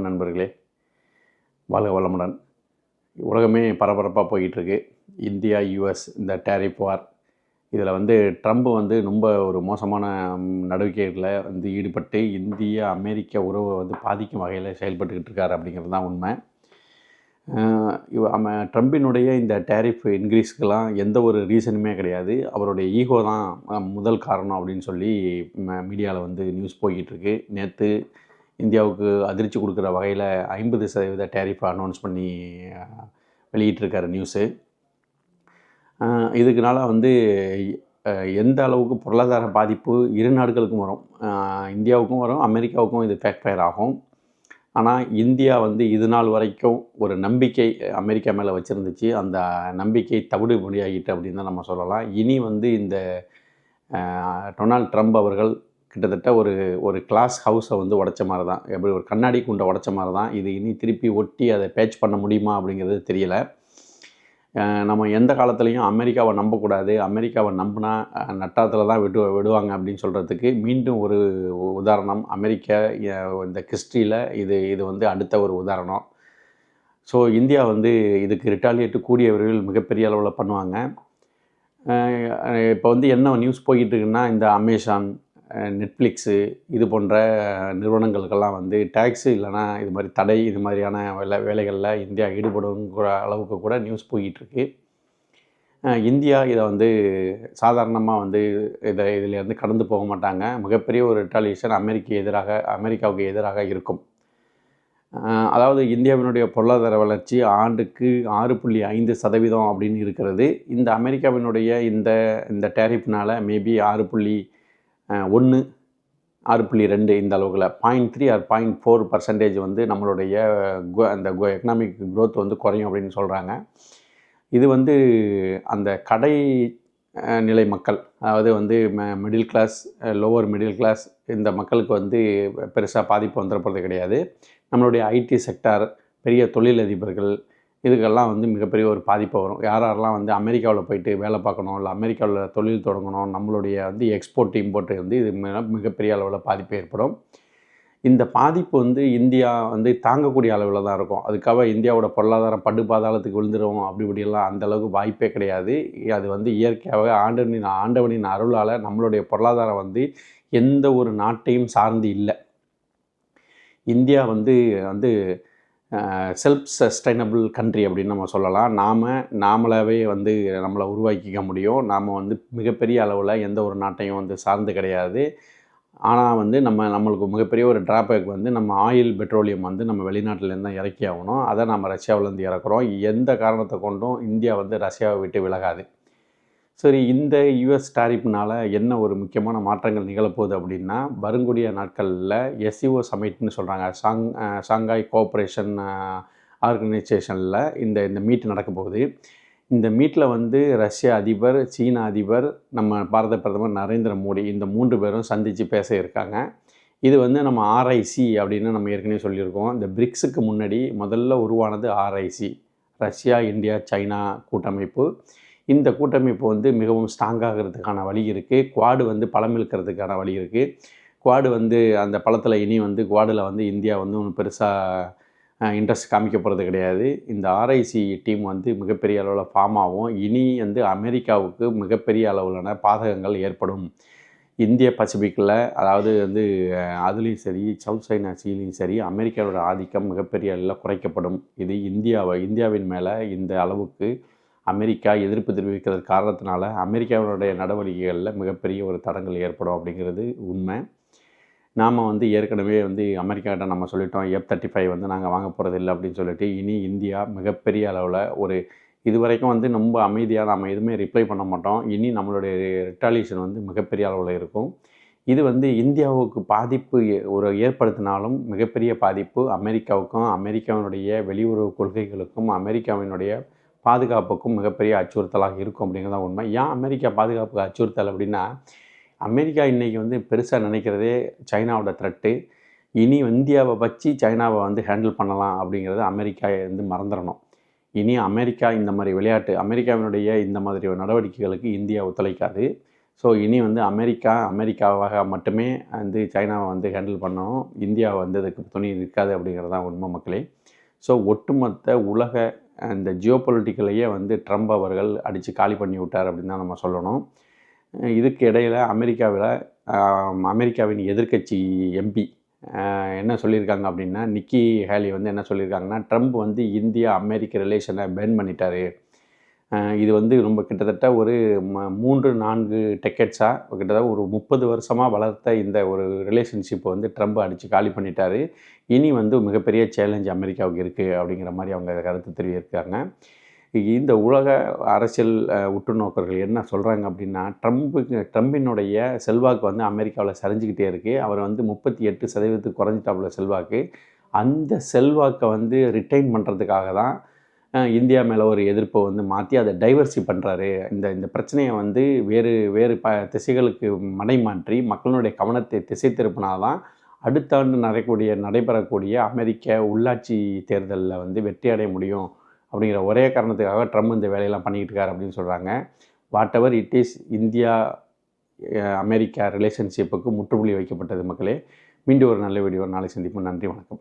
நண்பர்களே. வாழ்க வளமுடன். உலகமே பரபரப்பாக போயிட்டுருக்கு. இந்தியா யூஎஸ் இந்த டேரிஃப் வார் இதில் வந்து ட்ரம்ப் வந்து ரொம்ப ஒரு மோசமான நடவடிக்கைகளில் வந்து ஈடுபட்டு இந்திய அமெரிக்க உறவை வந்து பாதிக்கும் வகையில் செயல்பட்டுக்கிட்டு இருக்காரு அப்படிங்கிறது தான் உண்மை. அஹ் அம ட்ரம்பினுடைய இந்த டேரிஃப் இன்க்ரீஸ்க்கெலாம் எந்த ஒரு ரீசனுமே கிடையாது. அவருடைய ஈகோ தான் முதல் காரணம் அப்படின்னு சொல்லி மீடியாவில் வந்து நியூஸ் போய்கிட்டு இருக்கு. நேற்று இந்தியாவுக்கு அதிர்ச்சி கொடுக்குற வகையில் ஐம்பது சதவீத டேரிஃப் அனௌன்ஸ் பண்ணி வெளியிட்டிருக்காரு நியூஸு இதுக்குனால வந்து எந்த அளவுக்கு பொருளாதார பாதிப்பு இரு நாடுகளுக்கும் வரும். இந்தியாவுக்கும் வரும் அமெரிக்காவுக்கும் இது ஃபேக் ஃபயர் ஆகும். ஆனால் இந்தியா வந்து இது நாள் வரைக்கும் ஒரு நம்பிக்கை அமெரிக்கா மேலே வச்சுருந்துச்சு. அந்த நம்பிக்கை தவிடு முடியாகிட்டு அப்படின்னு தான் நம்ம சொல்லலாம். இனி வந்து இந்த டொனால்ட் ட்ரம்ப் அவர்கள் கிட்டத்தட்ட ஒரு ஒரு கிளாஸ் ஹவுஸை வந்து உடைச்ச மாதிரி தான் எப்படி ஒரு கண்ணாடி குண்டை உடைச்ச மாதிரி தான் இது இனி திருப்பி ஒட்டி அதை பேட்ச் பண்ண முடியுமா அப்படிங்கிறது தெரியல. நம்ம எந்த காலத்துலேயும் அமெரிக்காவை நம்பக்கூடாது. அமெரிக்காவை நம்பினா நட்டாத்தில் தான் விடு விடுவாங்க அப்படின்னு சொல்கிறதுக்கு மீண்டும் ஒரு உதாரணம். அமெரிக்கா இந்த கிஸ்ட்ரியில் இது இது வந்து அடுத்த ஒரு உதாரணம். ஸோ இந்தியா வந்து இதுக்கு ரிட்டாலியேட்டு கூடிய விரைவில் மிகப்பெரிய அளவில் பண்ணுவாங்க. இப்போ வந்து என்ன நியூஸ் போய்கிட்டு இருக்குன்னா இந்த அமேசான் நெட்ஃப்ளிக்ஸு இது போன்ற நிறுவனங்களுக்கெல்லாம் வந்து டேக்ஸு இல்லைன்னா இது மாதிரி தடை இது மாதிரியான வேலை வேலைகளில் இந்தியா ஈடுபடுங்கிற அளவுக்கு கூட நியூஸ் போயிட்டுருக்கு. இந்தியா இதை வந்து சாதாரணமாக வந்து இதை இதிலேருந்து கடந்து போக மாட்டாங்க. மிகப்பெரிய ஒரு ரிட்டாலியேஷன் அமெரிக்க எதிராக அமெரிக்காவுக்கு எதிராக இருக்கும். அதாவது இந்தியாவினுடைய பொருளாதார வளர்ச்சி ஆண்டுக்கு ஆறு புள்ளி ஐந்து சதவீதம் அப்படின்னு இருக்கிறது. இந்த அமெரிக்காவினுடைய இந்த இந்த டேரிஃப்னால் மேபி ஆறு புள்ளி ஒன்று ஆறு புள்ளி ரெண்டு இந்த அளவுகளில் point three or point four percentage வந்து நம்மளுடைய கு- அந்த எக்கனாமிக் க்ரோத் வந்து குறையும் அப்படின்னு சொல்கிறாங்க இது வந்து அந்த கடை நிலை மக்கள் அதாவது வந்து middle class lower middle class இந்த மக்களுக்கு வந்து பெருசாக பாதிப்பு வந்துட கிடையாது. நம்மளுடைய ஐடி செக்டார் பெரிய தொழிலதிபர்கள் இதுக்கெல்லாம் வந்து மிகப்பெரிய ஒரு பாதிப்பு வரும். யார் யாரெல்லாம் வந்து அமெரிக்காவில் போயிட்டு வேலை பார்க்கணும் இல்லை அமெரிக்காவில் தொழில் தொடங்கணும் நம்மளுடைய வந்து எக்ஸ்போர்ட் இம்போர்ட் வந்து இது மிகப்பெரிய அளவில் பாதிப்பு ஏற்படும். இந்த பாதிப்பு வந்து இந்தியா வந்து தாங்கக்கூடிய அளவில் தான் இருக்கும். அதுக்காக இந்தியாவோட பொருளாதாரம் படுபாதாளத்துக்கு விழுந்துடும் அப்படி இப்படியெல்லாம் அந்தளவுக்கு வாய்ப்பே கிடையாது. அது வந்து இயற்கையாகவே ஆண்டவனின் ஆண்டவனின் அருளால் நம்மளுடைய பொருளாதாரம் வந்து எந்த ஒரு நாட்டையும் சார்ந்து இல்லை. இந்தியா வந்து வந்து செல்ஃப் சஸ்டைனபிள் கண்ட்ரி அப்படின்னு நம்ம சொல்லலாம். நாம் நாமளாவே வந்து நம்மளை உருவாக்கிக்க முடியும். நாம் வந்து மிகப்பெரிய அளவில் எந்த ஒரு நாட்டையும் வந்து சார்ந்து கிடையாது. ஆனால் வந்து நம்ம நம்மளுக்கு மிகப்பெரிய ஒரு டிராபேக் வந்து நம்ம ஆயில் பெட்ரோலியம் வந்து நம்ம வெளிநாட்டிலேருந்து தான் இறக்கி ஆகணும் அதை நம்ம ரஷ்யாவிலேருந்து இறக்குறோம். எந்த காரணத்தை கொண்டும் இந்தியா வந்து ரஷ்யாவை விட்டு விலகாது. சரி இந்த யுஎஸ் டாரிஃப்னால் என்ன ஒரு முக்கியமான மாற்றங்கள் நிகழப்போகுது அப்படின்னா வருங்கூடிய நாட்களில் எஸ்சிஓ சமிட்னு சொல்கிறாங்க சாங் ஷாங்காய் கோஆப்ரேஷன் ஆர்கனைசேஷனில் இந்த இந்த மீட் நடக்க போகுது. இந்த மீட்டில் வந்து ரஷ்ய அதிபர் சீன அதிபர் நம்ம பாரத பிரதமர் நரேந்திர மோடி இந்த மூன்று பேரும் சந்தித்து பேச இருக்காங்க. இது வந்து நம்ம ஆர்ஐசி அப்படின்னு நம்ம ஏற்கனவே சொல்லியிருக்கோம். இந்த பிரிக்ஸுக்கு முன்னாடி முதல்ல உருவானது ஆர்ஐசி ரஷ்யா இந்தியா சைனா கூட்டமைப்பு. இந்த கூட்டமைப்பு வந்து மிகவும் ஸ்ட்ராங்காகிறதுக்கான வழி இருக்குது குவாடு வந்து பலம் இழுக்கிறதுக்கான வழி இருக்குது குவாடு வந்து அந்த பழத்தில் இனி வந்து குவாடில் வந்து இந்தியா வந்து ஒன்றும் பெருசாக இன்ட்ரெஸ்ட் காமிக்க போகிறது கிடையாது. இந்த ஆர்ஐசி டீம் வந்து மிகப்பெரிய அளவில் ஃபார்ம் ஆகும். இனி வந்து அமெரிக்காவுக்கு மிகப்பெரிய அளவிலான பாதகங்கள் ஏற்படும். இந்திய பசிபிக்கில் அதாவது வந்து அதுலேயும் சரி சவுத் சைனா சீலையும் சரி அமெரிக்காவோட ஆதிக்கம் மிகப்பெரிய அளவில் குறைக்கப்படும். இது இந்தியாவை இந்தியாவின் மேலே இந்த அளவுக்கு அமெரிக்கா எதிர்ப்பு தெரிவிக்கிறது காரணத்தினால அமெரிக்காவினுடைய நடவடிக்கைகளில் மிகப்பெரிய ஒரு தடங்கள் ஏற்படும் அப்படிங்கிறது உண்மை. நாம் வந்து ஏற்கனவே வந்து அமெரிக்காட்ட நம்ம சொல்லிட்டோம் எஃப் தேர்ட்டி ஃபைவ் வந்து நாங்கள் வாங்க போகிறது இல்லை அப்படின்னு சொல்லிட்டு இனி இந்தியா மிகப்பெரிய அளவில் ஒரு இது வரைக்கும் வந்து ரொம்ப அமைதியாக நம்ம எதுவுமே ரிப்ளை பண்ண மாட்டோம். இனி நம்மளுடைய ரிட்டாலியேஷன் வந்து மிகப்பெரிய அளவில் இருக்கும். இது வந்து இந்தியாவுக்கு பாதிப்பு ஒரு ஏற்படுத்தினாலும் மிகப்பெரிய பாதிப்பு அமெரிக்காவுக்கும் அமெரிக்காவினுடைய வெளியுறவு கொள்கைகளுக்கும் அமெரிக்காவினுடைய பாதுகாப்புக்கும் மிகப்பெரிய அச்சுறுத்தலாக இருக்கும் அப்படிங்கிறது தான் உண்மை. ஏன் அமெரிக்கா பாதுகாப்புக்கு அச்சுறுத்தல் அப்படின்னா அமெரிக்கா இன்றைக்கி வந்து பெருசாக நினைக்கிறதே சைனாவோட த்ரெட்டு இனி இந்தியாவை வச்சு சைனாவை வந்து ஹேண்டில் பண்ணலாம் அப்படிங்கிறத அமெரிக்கா வந்து மறந்துடணும். இனி அமெரிக்கா இந்த மாதிரி விளையாட்டு அமெரிக்காவினுடைய இந்த மாதிரி நடவடிக்கைகளுக்கு இந்தியா ஒத்துழைக்காது. ஸோ இனி வந்து அமெரிக்கா அமெரிக்காவாக மட்டுமே வந்து சைனாவை வந்து ஹேண்டில் பண்ணணும். இந்தியா வந்து அதுக்கு துணி இருக்காது அப்படிங்கிறது தான் உண்மை மக்களே. ஸோ ஒட்டுமொத்த உலக அந்த ஜியோ பொலிட்டிக்கலையே வந்து ட்ரம்ப் அவர்கள் அடித்து காலி பண்ணி விட்டார் அப்படின்னு தான் நம்ம சொல்லணும். இதுக்கு இடையில் அமெரிக்காவில் அமெரிக்காவின் எதிர்க்கட்சி எம்பி என்ன சொல்லியிருக்காங்க அப்படின்னா நிக்கி ஹேலி வந்து என்ன சொல்லியிருக்காங்கன்னா ட்ரம்ப் வந்து இந்தியா அமெரிக்க ரிலேஷனை பேன் பண்ணிட்டாரு. இது வந்து ரொம்ப கிட்டத்தட்ட ஒரு ம- மூன்று நான்கு டெக்கெட்ஸாக கிட்டத்தட்ட ஒரு முப்பது வருஷமாக வளர்த்த இந்த ஒரு ரிலேஷன்ஷிப்பை வந்து ட்ரம்ப் அடித்து காலி பண்ணிட்டாரு. இனி வந்து மிகப்பெரிய சேலஞ்ச் அமெரிக்காவுக்கு இருக்குது அப்படிங்கிற மாதிரி அவங்க கருத்து தெரிவிக்கிறாங்க இந்த உலக அரசியல் உற்றுநோக்கர்கள் என்ன சொல்கிறாங்க அப்படின்னா ட்ரம்ப்புக்கு ட்ரம்பினுடைய செல்வாக்கு வந்து அமெரிக்காவில் சரிஞ்சுக்கிட்டே இருக்குது அவர் வந்து முப்பத்தி எட்டு சதவீதத்துக்கு குறைஞ்சிட்டாப்புல செல்வாக்கு. அந்த செல்வாக்கை வந்து ரிட்டைன் பண்ணுறதுக்காக தான் இந்தியா மேலே ஒரு எதிர்ப்பை வந்து மாற்றி அதை டைவர்சி பண்ணுறாரு இந்த இந்த பிரச்சனையை வந்து வேறு வேறு ப திசைகளுக்கு மடைமாற்றி மக்களுடைய கவனத்தை திசை திருப்பினாதான் அடுத்த ஆண்டு நடக்கக்கூடிய நடைபெறக்கூடிய அமெரிக்க உள்ளாட்சி தேர்தலில் வந்து வெற்றி அடைய முடியும் அப்படிங்கிற ஒரே காரணத்துக்காக ட்ரம்ப் இந்த வேலையெல்லாம் பண்ணிக்கிட்டு இருக்காரு அப்படின்னு சொல்கிறாங்க whatever it is India America ரிலேஷன்ஷிப்புக்கு முற்றுப்புள்ளி வைக்கப்பட்டது மக்களே. மீண்டும் ஒரு நல்ல வீடியோ நாளை சந்திப்போம். நன்றி வணக்கம்.